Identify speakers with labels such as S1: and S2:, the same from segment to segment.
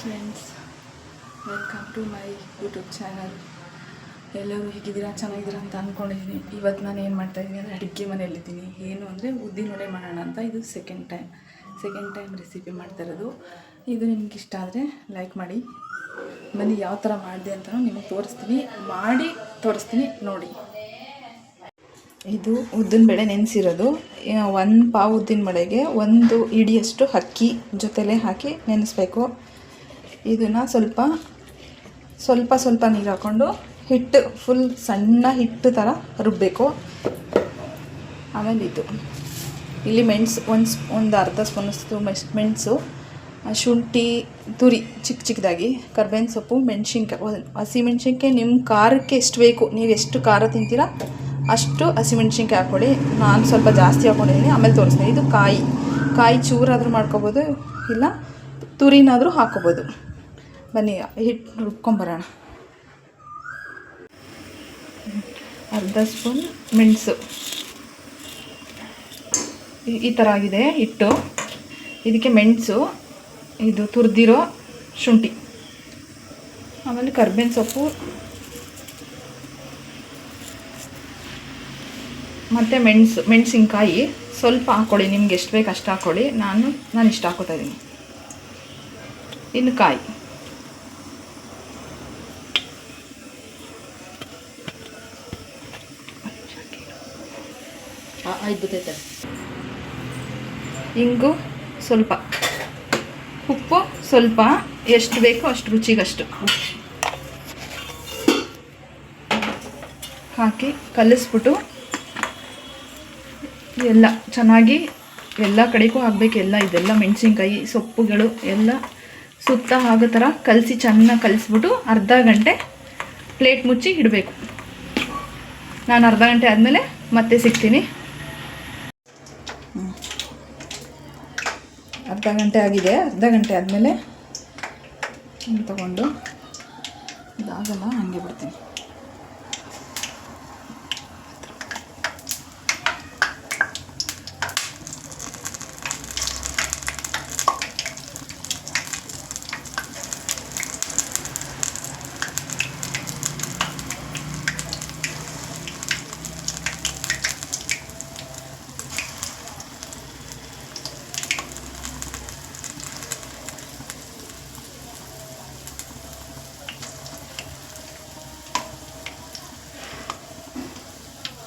S1: Friends welcome to my YouTube channel ಎಲ್ಲರೂ ಹೇಗಿದ್ದೀರಾ? ಚೆನ್ನಾಗಿದ್ದೀರಾ ಅಂತ ಅಂದ್ಕೊಂಡಿದ್ದೀನಿ ಇವತ್ತು ನಾನು ಏನು ಮಾಡ್ತಾಯಿದ್ದೀನಿ ಅಂದರೆ ಅಡುಗೆ ಮನೆಯಲ್ಲಿದ್ದೀನಿ. ಏನು ಅಂದರೆ ಉದ್ದಿನ ವಡೆ ಮಾಡೋಣ ಅಂತ ಇದು second time second time recipe ಮಾಡ್ತಾ ಇರೋದು. ಇದು ನಿಮ್ಗೆ ಇಷ್ಟ ಆದರೆ ಲೈಕ್ ಮಾಡಿ. ಬನ್ನಿ, ಯಾವ ಥರ ಮಾಡಿದೆ ಅಂತಲೂ ನಿಮಗೆ ತೋರಿಸ್ತೀನಿ. ಮಾಡಿ ತೋರಿಸ್ತೀನಿ, ನೋಡಿ. ಇದು ಉದ್ದಿನ ಬೇಳೆ ನೆನೆಸಿರೋದು. ಒಂದು ಪಾವು ಉದ್ದಿನ ಬೇಳೆಗೆ ಒಂದು ಇಡಿಯಷ್ಟು ಅಕ್ಕಿ ಜೊತೆಲೇ ಹಾಕಿ ನೆನೆಸ್ಬೇಕು. ಇದನ್ನು ಸ್ವಲ್ಪ ಸ್ವಲ್ಪ ಸ್ವಲ್ಪ ನೀರು ಹಾಕ್ಕೊಂಡು ಹಿಟ್ಟು ಫುಲ್ ಸಣ್ಣ ಹಿಟ್ಟು ಥರ ರುಬ್ಬಬೇಕು ಆಮೇಲೆ ಇದು. ಇಲ್ಲಿ ಮೆಣಸು, ಒಂದು ಸ್ಪ್, ಒಂದು ಅರ್ಧ ಸ್ಪೂನಷ್ಟು ಮೆಣ್, ಮೆಣಸು, ಆ ಶುಂಠಿ, ತುರಿ ಚಿಕ್ಕ ಚಿಕ್ಕದಾಗಿ ಕರ್ಬೇವಿನ ಸೊಪ್ಪು, ಮೆಣಸಿನ್ಕಾಯಿ ಒಂದು ಹಸಿಮೆಣ್ಸಿನ್ಕಾಯಿ ನಿಮ್ಮ ಖಾರಕ್ಕೆ ಎಷ್ಟು ಬೇಕು, ನೀವು ಎಷ್ಟು ಖಾರ ತಿಂತೀರಾ ಅಷ್ಟು ಹಸಿಮೆಣ್ಸಿನ್ಕಾಯಿ ಹಾಕ್ಕೊಳ್ಳಿ ನಾನು ಸ್ವಲ್ಪ ಜಾಸ್ತಿ ಹಾಕ್ಕೊಂಡಿದ್ದೀನಿ ಆಮೇಲೆ ತೋರಿಸ್ತೀನಿ. ಇದು ಕಾಯಿ ಕಾಯಿ ಚೂರಾದರೂ ಮಾಡ್ಕೊಬೋದು, ಇಲ್ಲ ತುರಿನಾದರೂ ಹಾಕ್ಕೊಬೋದು ಬನ್ನಿ ಹಿಟ್ಟು ರುಬ್ಕೊಂಬರೋಣ. ಅರ್ಧ ಸ್ಪೂನ್ ಮೆಣಸು. ಈ- ಥರ ಆಗಿದೆ ಹಿಟ್ಟು. ಇದಕ್ಕೆ ಮೆಣಸು, ಇದು ತುರಿದಿರೋ ಶುಂಠಿ. ಆಮೇಲೆ ಕರ್ಬೇವಿನ ಸೊಪ್ಪು. ಮತ್ತು ಮೆಣಸು, ಮೆಣಸಿನ್ಕಾಯಿ. ಸ್ವಲ್ಪ ಹಾಕ್ಕೊಳ್ಳಿ ನಿಮ್ಗೆ ಎಷ್ಟು ಬೇಕು ಅಷ್ಟು ಹಾಕ್ಕೊಳ್ಳಿ ನಾನು ನಾನು ಇಷ್ಟು ಹಾಕೋತಾ ಇದ್ದೀನಿ. ಇನ್ನು ಕಾಯಿ.
S2: ಆಯ್ತು
S1: ಇಂಗು ಸ್ವಲ್ಪ. ಉಪ್ಪು ಸ್ವಲ್ಪ. ಎಷ್ಟು ಬೇಕೋ ಅಷ್ಟು ರುಚಿಗಷ್ಟು. ಹಾಕಿ ಕಲಿಸ್ಬಿಟ್ಟು ಎಲ್ಲ ಚೆನ್ನಾಗಿ ಎಲ್ಲ ಕಡೆಗೂ ಹಾಕ್ಬೇಕು. ಎಲ್ಲ ಇದೆಲ್ಲ ಮೆಣಸಿನ್ಕಾಯಿ, ಸೊಪ್ಪುಗಳು ಎಲ್ಲ ಸುತ್ತ ಆಗೋ ಥರ ಕಲಸಿ ಚೆನ್ನಾಗಿ ಕಲಿಸ್ಬಿಟ್ಟು ಅರ್ಧ ಗಂಟೆ ಪ್ಲೇಟ್ ಮುಚ್ಚಿ ಇಡಬೇಕು. ನಾನು ಅರ್ಧ ಗಂಟೆ ಆದಮೇಲೆ ಮತ್ತೆ ಸಿಗ್ತೀನಿ. ಅರ್ಧ ಗಂಟೆ ಆಗಿದೆ. ಅರ್ಧ ಗಂಟೆ ಆದಮೇಲೆ ತಗೊಂಡು ಇದಾಗಲ್ಲ ಹಾಗೆ ಬಿಡ್ತೀನಿ.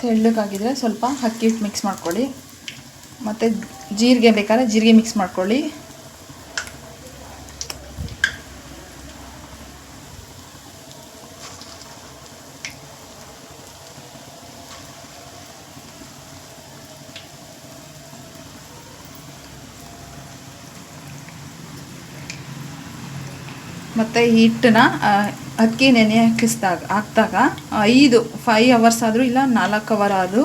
S1: ತೆಳ್ಳಗಾಗಿದ್ರೆ ಸ್ವಲ್ಪ ಅಕ್ಕಿ ಹಿಟ್ಟು ಮಿಕ್ಸ್ ಮಾಡ್ಕೊಳ್ಳಿ. ಮತ್ತು ಜೀರಿಗೆ ಬೇಕಾದ್ರೆ ಜೀರಿಗೆ ಮಿಕ್ಸ್ ಮಾಡ್ಕೊಳ್ಳಿ. ಮತ್ತು ಹಿಟ್ಟನ್ನ ಅಕ್ಕಿ ನೆನೆ ಹಾಕಿಸಿದಾಗ ಹಾಕಿದಾಗ ಐದು ಫೈವ್ ಅವರ್ಸ್ ಆದರೂ ಇಲ್ಲ, ನಾಲ್ಕು ಅವರ್ ಆದರೂ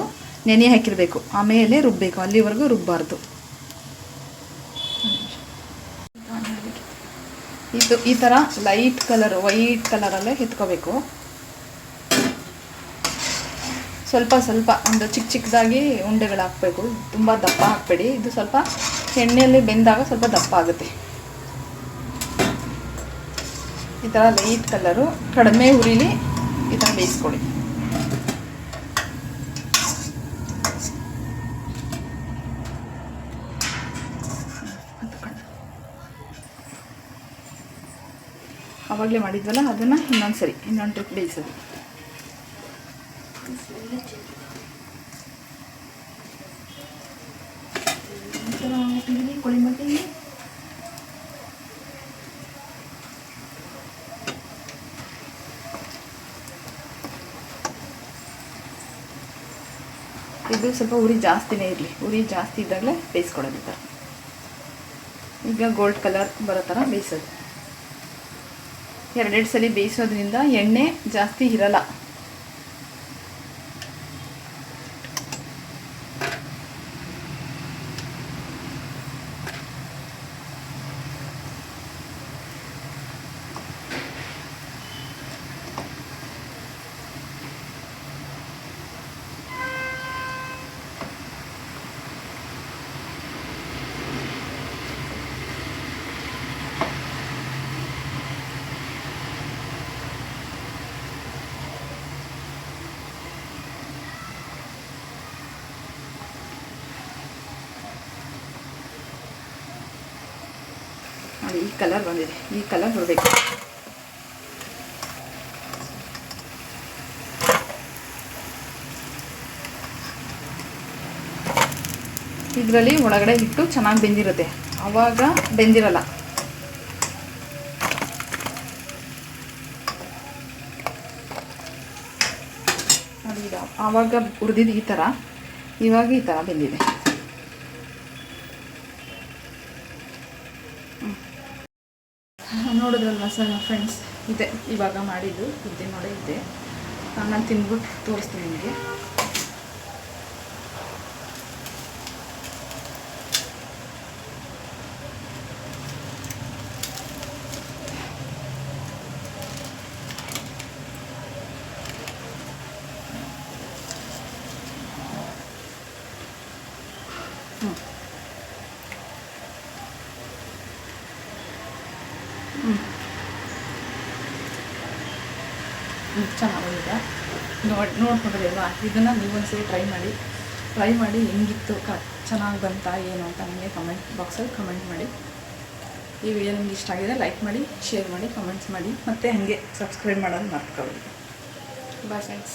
S1: ನೆನೆ ಹಾಕಿರಬೇಕು. ಆಮೇಲೆ ರುಬ್ಬಬೇಕು ಅಲ್ಲಿವರೆಗೂ ರುಬ್ಬಾರ್ದು. ಇದು ಈ ಥರ ಲೈಟ್ ಕಲರ್ ವೈಟ್ ಕಲರಲ್ಲೇ ಎತ್ಕೋಬೇಕು. ಸ್ವಲ್ಪ ಸ್ವಲ್ಪ ಒಂದು ಚಿಕ್ಕ ಚಿಕ್ಕದಾಗಿ ಉಂಡೆಗಳು ಹಾಕಬೇಕು ತುಂಬ ದಪ್ಪ ಹಾಕಬೇಡಿ ಇದು ಸ್ವಲ್ಪ ಎಣ್ಣೆಯಲ್ಲಿ ಬೆಂದಾಗ ಸ್ವಲ್ಪ ದಪ್ಪ ಆಗುತ್ತೆ. ಈ ಥರ ಲೈಟ್ ಕಲರು ಕಡಿಮೆ ಉರಿಲಿ ಈ ಥರ ಬೇಯಿಸ್ಕೊಳ್ಳಿ. ಆವಾಗಲೇ ಮಾಡಿದ್ವಲ್ಲ, ಅದನ್ನು ಇನ್ನೊಂದು ಸರಿ ಇನ್ನೊಂದು ಟ್ರಿಪ್ ಬೇಯಿಸೋದು ಇದು ಸ್ವಲ್ಪ ಉರಿ ಜಾಸ್ತಿನೇ ಇರಲಿ. ಉರಿ ಜಾಸ್ತಿ ಇದ್ದಾಗಲೇ ಬೇಯಿಸ್ಕೊಳ್ಳೋದು ಈ ಥರ. ಈಗ ಗೋಲ್ಡ್ ಕಲರ್ ಬರೋ ಥರ ಬೇಯಿಸೋದು. ಎರಡೆರಡು ಸಲ ಬೇಯಿಸೋದ್ರಿಂದ ಎಣ್ಣೆ ಜಾಸ್ತಿ ಇರಲ್ಲ. ನೋಡಿ ಈ ಕಲರ್ ಬಂದಿದೆ. ಈ ಕಲರ್ ಬರಬೇಕು ಇದರಲ್ಲಿ ಒಳಗಡೆ ಹಿಟ್ಟು ಚೆನ್ನಾಗಿ ಬೆಂದಿರುತ್ತೆ. ಆವಾಗ ಬೆಂದಿರಲ್ಲ. ನೋಡಿ ಆವಾಗ ಹುರಿದಿದ್ದು ಈ ಥರ ಇವಾಗ ಈ ಥರ ಬೆಂದಿದೆ. ನೋಡಿದ್ರಲ್ವ ಸರ್ ಫ್ರೆಂಡ್ಸ್ ಇದೆ ಇವಾಗ ಮಾಡಿದ್ದು ಉದ್ದಿನ ನೋಡಿ ಇದೆ. ನಾನು ತಿಂದ್ಬಿಟ್ಟು ತೋರಿಸ್ತೀನಿ ನಿಮಗೆ. ಚೆನ್ನಾಗಿದೆ. ನೋಡಿ ನೋಡ್ಕೊಂಡಿದ್ದೀವಾ ಇದನ್ನು ನೀವೊಂದ್ಸರಿ ಟ್ರೈ ಮಾಡಿ. ಟ್ರೈ ಮಾಡಿ ಹೆಂಗಿತ್ತು, ಕ, ಚೆನ್ನಾಗಿ ಬಂತಾ ಏನು ಅಂತ ನನಗೆ ಕಮೆಂಟ್ ಬಾಕ್ಸಲ್ಲಿ ಕಮೆಂಟ್ ಮಾಡಿ. ಈ ವಿಡಿಯೋ ನಿಮ್ಗೆ ಇಷ್ಟ ಆಗಿದೆ ಲೈಕ್ ಮಾಡಿ ಶೇರ್ ಮಾಡಿ ಕಮೆಂಟ್ಸ್ ಮಾಡಿ. ಮತ್ತು ಹಾಗೆ ಸಬ್ಸ್ಕ್ರೈಬ್ ಮಾಡೋದು ಮಾಡ್ಕೊಳ್ಳಿ ಬಾಯ್ ಫ್ರೆಂಡ್ಸ್